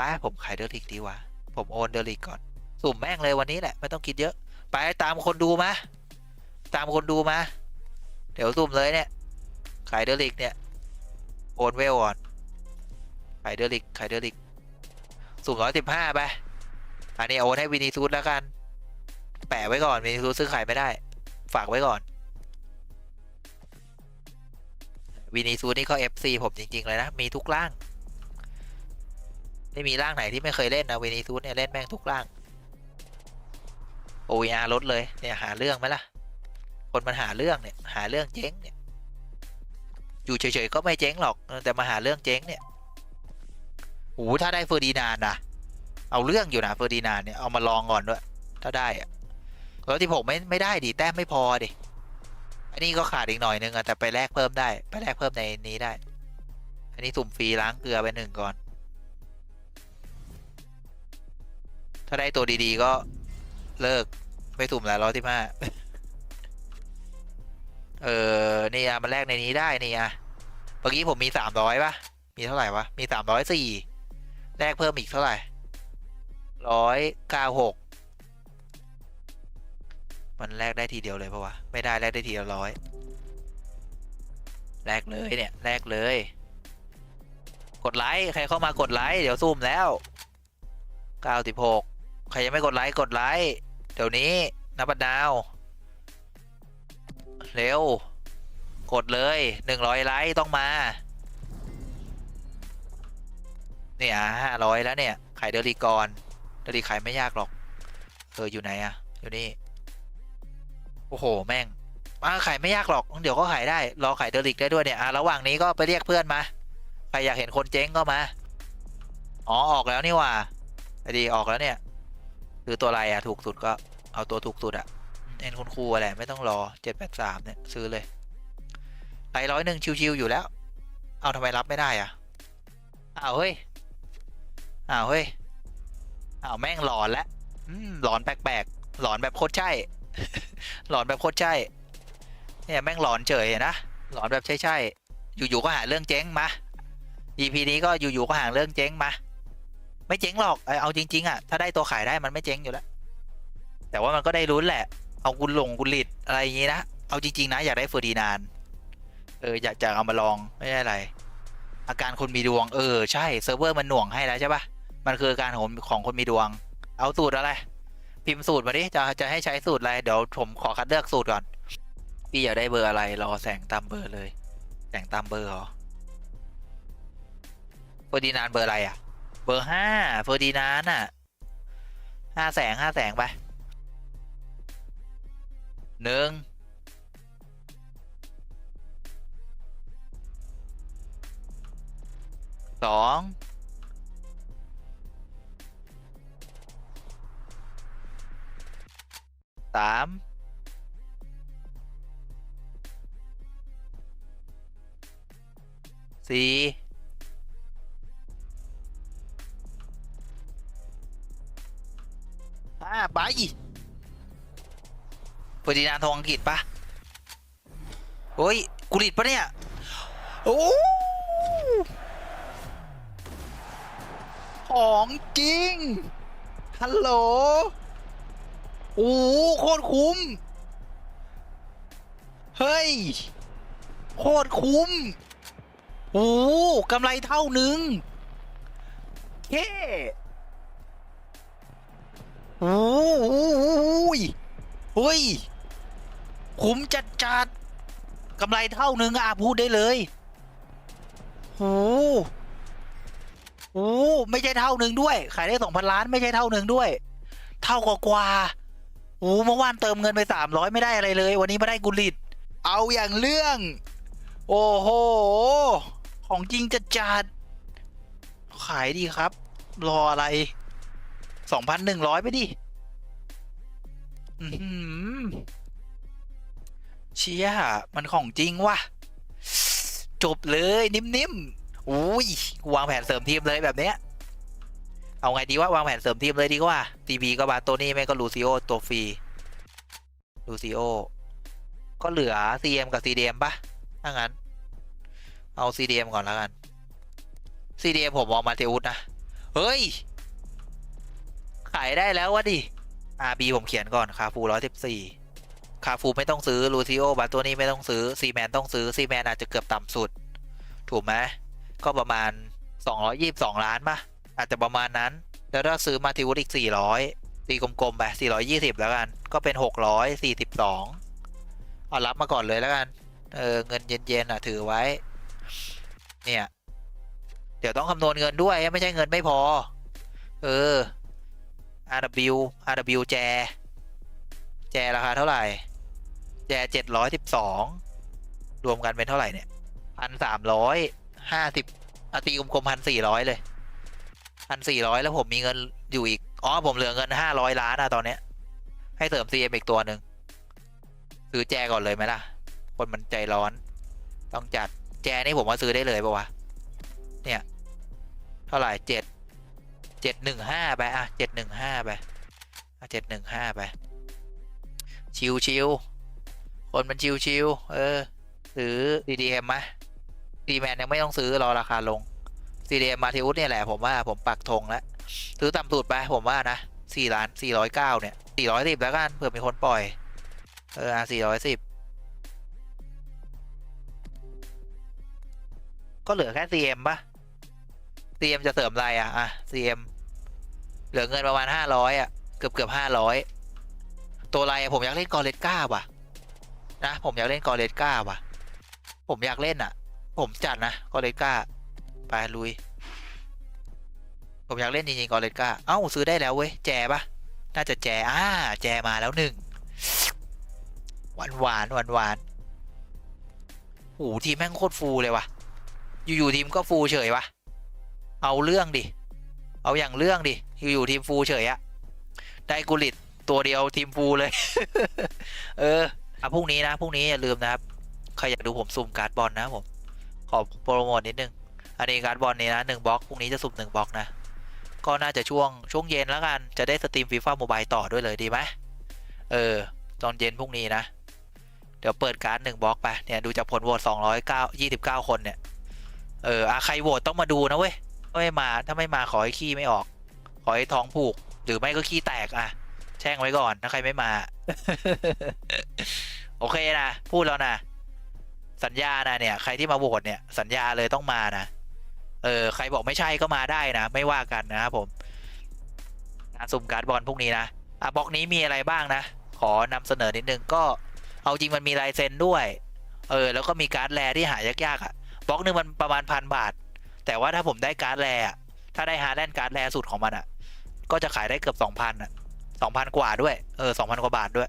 ไปผมขายเดอริกดีว่าผมโอนเดอริกก่อน สุ่มแม่งเลยวันนี้แหละไม่ต้องคิดเยอะ ไปตามคนดูมาตามคนดูมา เดี๋ยวสุ่มเลยเนี่ย ขายเดอริกเนี่ย โอนเวลก่อน ขายเดอริกขายเดอริกสุ่มร้อยสิบห้าไปอันนี้โอนให้วินีซูดแล้วกัน แปะไว้ก่อนวินีซูดซื้อขายไม่ได้ ฝากไว้ก่อนวินีซูดนี่ก็ FC ผมจริง ๆ เลยนะ มีทุกร่าง ไม่มีร่างไหนที่ไม่เคยเล่นนะเวนิซูสเนี่ยเล่นแม่งทุกร่าง OER ลดเลยเนี่ยหาเรื่องไหมล่ะ คนมันหาเรื่องเนี่ยหาเรื่องเจ๊งเนี่ย อยู่เฉยๆก็ไม่เจ๊งหรอกแต่มาหาเรื่องเจ๊งเนี่ยโอ้ถ้าได้เฟอร์ดินานนะเอาเรื่องอยู่นะเฟอร์ดินานเนี่ยเอามาลองก่อนด้วย ถ้าได้อะแล้วที่ผมไม่ไม่ได้ดิแต้มไม่พอดิอันนี้ก็ขาดอีกหน่อยนึงอะแต่ไปแลกเพิ่มได้ ไปแลกเพิ่มในนี้ได้ อันนี้สุ่มฟรีล้างเกลือไปหนึ่งก่อน ถ้าได้ตัวดีๆก็เลิก ไม่สุ่มแล้วร้อยที่ห้าเออนี่อะมันแลกในนี้ได้นี่อะเมื่อกี้ผมมีสามร้อยปะมีเท่าไหร่วะ มีสามร้อยสี่แลกเพิ่มอีกเท่าไหร่ร้อยเก้าหกมันแลกได้ทีเดียวเลยปะวะ ไม่ได้แลกได้ทีละร้อยแลกเลยเนี่ยแลกเลย กดไลค์ใครเข้ามากดไลค์เดี๋ยวซุ่มแล้วเก้าสิบหก ใครยังไม่กดไลค์กดไลค์เดี๋ยวนี้นับบัดดาว เร็ว กดเลยหนึ่งร้อยไลค์ต้องมา เนี่ยห้าร้อยแล้วเนี่ยขายเดลีกรเดลีขายไม่ยากหรอก เอออยู่ไหนอะอยู่นี่ โอ้โห แม่งมาขายไม่ยากหรอก เดี๋ยวก็ขายได้ รอขายเดลิกได้ด้วยเนี่ยอะระหว่างนี้ก็ไปเรียกเพื่อนมา ใครอยากเห็นคนเจ๊งก็มา อ๋อ ออกแล้วนี่ว่าดีออกแล้วเนี่ย คือตัวอะไรอะถูกสุดก็เอาตัวถูกสุดอะเอ็นคุณครูอะไรไม่ต้องรอเจ็ดแปดสามเนี่ยซื้อเลยไปร้อยหนึ่งชิวๆอยู่แล้ว เอาทำไมรับไม่ได้อะอ้าวเฮ้ยอ้าวเฮ้ยอ้าวแม่งหลอนแล้วหลอนแปลกๆหลอนแบบโคตรใช่หลอนแบบโคตรใช่เนี่ยแม่งหลอนเฉยนะหลอนแบบใช่ใช่ๆอยู่ๆก็หาเรื่องเจ๊งมา EP นี้ก็อยู่ๆก็หาเรื่องเจ๊งมา ไม่เจ๊งหรอกเอาจริง ๆ อะ ถ้าได้ตัวขายได้มันไม่เจ๊งอยู่แล้ว แต่ว่ามันก็ได้ลุ้นแหละ เอากุลหลงกุลิดอะไรอย่างงี้นะ เอาจริง ๆ นะ อยากได้เฟอร์ดีนาน เออ อยากจะเอามาลองไม่ใช่อะไร อาการคนมีดวง เออ ใช่เซิร์ฟเวอร์มันหน่วงให้แล้วใช่ปะมันคืออาการของของคนมีดวง เอาสูตรอะไร พิมพ์สูตรมาดิ จะจะให้ใช้สูตรอะไร เดี๋ยวผมขอคัดเลือกสูตรก่อน พี่อยากได้เบอร์อะไร รอแสงตามเบอร์เลย แสงตามเบอร์เหรอเฟอร์ดินานเบอร์อะไรอะ เบอร์ห้าเฟอร์ดินานอะห้าแสงห้าแสงไปหนึ่งสองสามสี่ ห้าไปเฟอร์ดินานด์ทองอังกฤษปะเฮ้ยกุลิตปะเนี่ยโอ้ของจริง ฮัลโหล โอ้โหโคตรคุ้ม เฮ้ย โคตรคุ้ม โอ้โหกำไรเท่านึง เฮ้ โอ้โหเฮ้ยคุ้มจัดจัดๆกำไรเท่านึงอะพูดได้เลยโอ้โหโอ้โหไม่ใช่เท่านึงด้วย ขายได้สองพันล้านไม่ใช่เท่านึงด้วย เท่ากว่ากว่าโอ้เมื่อวานเติมเงินไปสามร้อยไม่ได้อะไรเลย วันนี้มาได้กุลิต เอาอย่างเรื่อง โอ้โห ของจริงจะจัดขายดีครับ รออะไร สองพันหนึ่งร้อยไปดิเชียมันของจริงว่ะ จบเลยนิ่มๆอุ้ยวางแผนเสริมทีมเลยแบบเนี้ย เอาไงดีว่าวางแผนเสริมทีมเลยดีกว่าทีบีก็บาโตนี่ไม่ก็ลูซิโอตัวฟรีลูซิโอก็เหลือ CM กับ CDM ปะถ้างั้น เอา CDM ก่อนแล้วกัน CDM ผมมองมาเทอุสนะ เฮ้ย ขายได้แล้ววะดิ RB ผมเขียนก่อนคาฟูร้อยสิบสี่คาฟูไม่ต้องซื้อลูซิโอบาตัวนี้ไม่ต้องซื้อซีแมนต้องซื้อซีแมนอาจจะเกือบต่ำสุด ถูกไหมก็ประมาณ 222 ล้านป่ะ อาจจะประมาณนั้น แล้วถ้าซื้อมาทิวุฒอีก 400ตีกลมๆไป 420 แล้วกัน ก็เป็น 642 เอารับมาก่อนเลยแล้วกัน เออเงินเย็นๆอะถือไว้ เนี่ย เดี๋ยวต้องคำนวณเงินด้วย ไม่ใช่เงินไม่พอ เออ RW RW แจ แจราคาเท่าไหร่ แจเจ็ดร้อยสิบสองรวมกันเป็นเท่าไหร่เนี่ยพันสามร้อยห้าสิบตีกลมๆพันสี่ร้อยเลยพันสี่ร้อยแล้วผมมีเงินอยู่อีก อ๋อ ผมเหลือเงินห้าร้อยล้านอะตอนเนี้ย ให้เสริม CM อีกตัวหนึ่งซื้อแจก่อนเลยไหมล่ะ คนมันใจร้อน ต้องจัดแจนี่ผมว่าซื้อได้เลยปะวะ เนี่ย เท่าไหร่เจ็ด เจ็ดหนึ่งห้าไปอะเจ็ดหนึ่งห้าไปอะเจ็ดหนึ่งห้าไป ชิวชิวคนมันชิวชิวเออซื้อ CDM ไหม d ีแมนยังไม่ต้องซื้อรอราคาลง CDM มาทิอุสเนี่ยแหละผมว่าผมปักธงแล้วซื้อต่ำสุดไปผมว่านะสี่ล้านสี่ร้อยเก้าเนี่ยสี่ร้อยสิบแล้วกันเผื่อมีคนปล่อย เออสี่ร้อยสิบก็เหลือแค่ CM ปะ CM จะเสริมอะไรอะอะ CM เหลือเงินประมาณห้าร้อยอะ เกือบเกือบห้าร้อยตัวอะไรอะผมอยากเล่นกอเลสก้าว่ะ นะ ผมอยากเล่นกอเลสก้าว่ะ ผมอยากเล่นอะ ผมจัดนะกอเลสก้าไปลุย ผมอยากเล่นจริงๆกอเลสก้าเอ้าซื้อได้แล้วเว้ยแจปะน่าจะแจอ่าแจมาแล้วหนึ่งหวานหวานหวานหวานโอ้ทีมแม่งโคตรฟูเลยว่ะ อยู่ๆทีมก็ฟูเฉยว่ะ เอาเรื่องดิ เอาอย่างเรื่องดิ อยู่ทีมฟูเฉยอะได้กุลิตตัวเดียวทีมฟูเลย เอออะพรุ่งนี้นะพรุ่งนี้อย่าลืมนะครับ ใครอยากดูผมสุ่มการ์ดบอลนะผม ขอโปรโมทนิดนึง อันนี้การ์ดบอลนี้นะหนึ่งบล็อกพรุ่งนี้จะสุ่มหนึ่งบล็อกนะ ก็น่าจะช่วงช่วงเย็นแล้วกัน จะได้สตรีมฟีฟ่าโมบายต่อด้วยเลยดีไหมเออ ตอนเย็นพรุ่งนี้นะ เดี๋ยวเปิดการ์ดหนึ่งบล็อกไป เนี่ยดูจากผลโหวตสองร้อยเก้ายี่สิบเก้าคนเนี่ย เอออะใครโหวตต้องมาดูนะเว้ย ไม่มาถ้าไม่มาขอให้ขี้ไม่ออก ขอให้ท้องผูก หรือไม่ก็ขี้แตกอะ แช่งไว้ก่อนถ้าใครไม่มา โอเคนะ พูดแล้วนะ สัญญานะเนี่ย ใครที่มาโหวตเนี่ย สัญญาเลยต้องมานะ เออ ใครบอกไม่ใช่ก็มาได้นะ ไม่ว่ากันนะครับผมงานสุ่มการ์ดบอลพรุ่งนี้นะ อะบล็อกนี้มีอะไรบ้างนะ ขอนำเสนอนิดนึงก็ เอาจริงมันมีลายเซ็นด้วย เออ แล้วก็มีการ์ดแรที่หายากๆอะ บล็อกหนึ่งมันประมาณพันบาท แต่ว่าถ้าผมได้การ์ดแรอะถ้าได้ฮาร์แลนด์การ์ดแร่สุดของมันอะ ก็จะขายได้เกือบสองพันอะสองพันกว่าด้วย เออสองพันกว่าบาทด้วย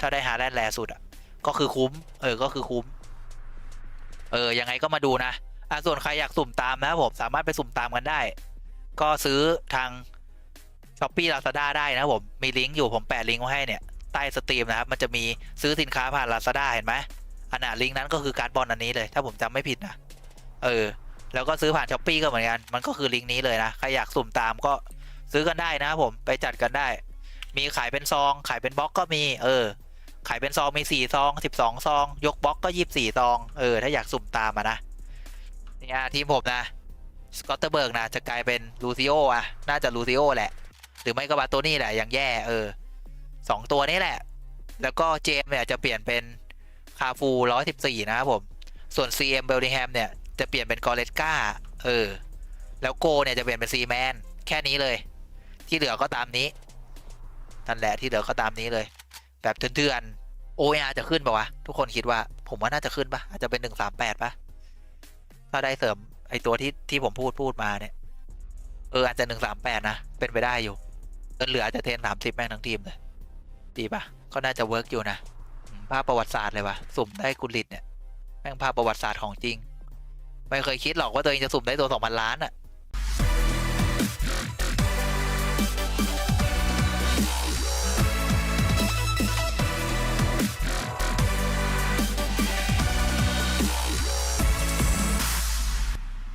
ถ้าได้ฮาร์แลนด์แร่สุดอะ ก็คือคุ้ม เออ ก็คือคุ้ม เออ ยังไงก็มาดูนะ อะส่วนใครอยากสุ่มตามนะครับผม สามารถไปสุ่มตามกันได้ ก็ซื้อทาง s h อ p e e Lazada ได้นะผม มีลิงก์อยู่ผมแปะลิงก์ไว้ให้เนี่ย ใต้สตรีมนะครับ มันจะมีซื้อสินค้าผ่าน Lazada เห็นไหมอันน่ะลิงก์นั้นก็คือการ์ดบอลอันนี้เลย ถ้าผมจำไม่ผิดนะ เออ แล้วก็ซื้อผ่านช้อปปีก็เหมือนกัน มันก็คือลิงก์นี้เลยนะ ใครอยากสุ่มตามก็ซื้อกันได้นะครับผมไปจัดกันได้ มีขายเป็นซอง ขายเป็นบล็อกก็มี เออ ขายเป็นซองมีสี่ซองสิบสองซอง ยกบล็อกก็ยี่สิบสี่ซอง เออ ถ้าอยากสุ่มตามมานะ เนี่ยทีมผมนะ สกอตเตอร์เบิร์กนะ จะกลายเป็นลูซิโออะน่าจะลูซิโอแหละ หรือไม่ก็บาโตนี่แหละยังแย่ เออสองตัวนี้แหละ แล้วก็เจมเนี่ยจะเปลี่ยนเป็นคาฟูร้อยสิบสี่นะครับผม ส่วน CM เบลดิงแฮมเนี่ย จะเปลี่ยนเป็นกอเลสกาเออ แล้วโกเนี่ยจะเปลี่ยนเป็นซีแมนแค่นี้เลย ที่เหลือก็ตามนี้นั่นแหละที่เหลือก็ตามนี้เลย แบบเถื่อนๆโออาจะขึ้นปะวะ ทุกคนคิดว่า ผมว่าน่าจะขึ้นปะอาจจะเป็นหนึ่งสามแปดปะถ้าได้เสริมไอตัวที่ที่ผมพูดพูดมาเนี่ย เอออาจจะหนึ่งสามแปดนะ เป็นไปได้อยู่เหลืออาจจะเทนสามสิบแม่งทั้งทีมเลยดีปะก็น่าจะเวิร์กอยู่นะภาพประวัติศาสตร์เลยวะสุ่มได้กุลิตเนี่ยแม่งภาพประวัติศาสตร์ของจริง ไม่เคยคิดหรอกว่าตัวเองจะสุ่มได้ตัวสองพันล้านอะ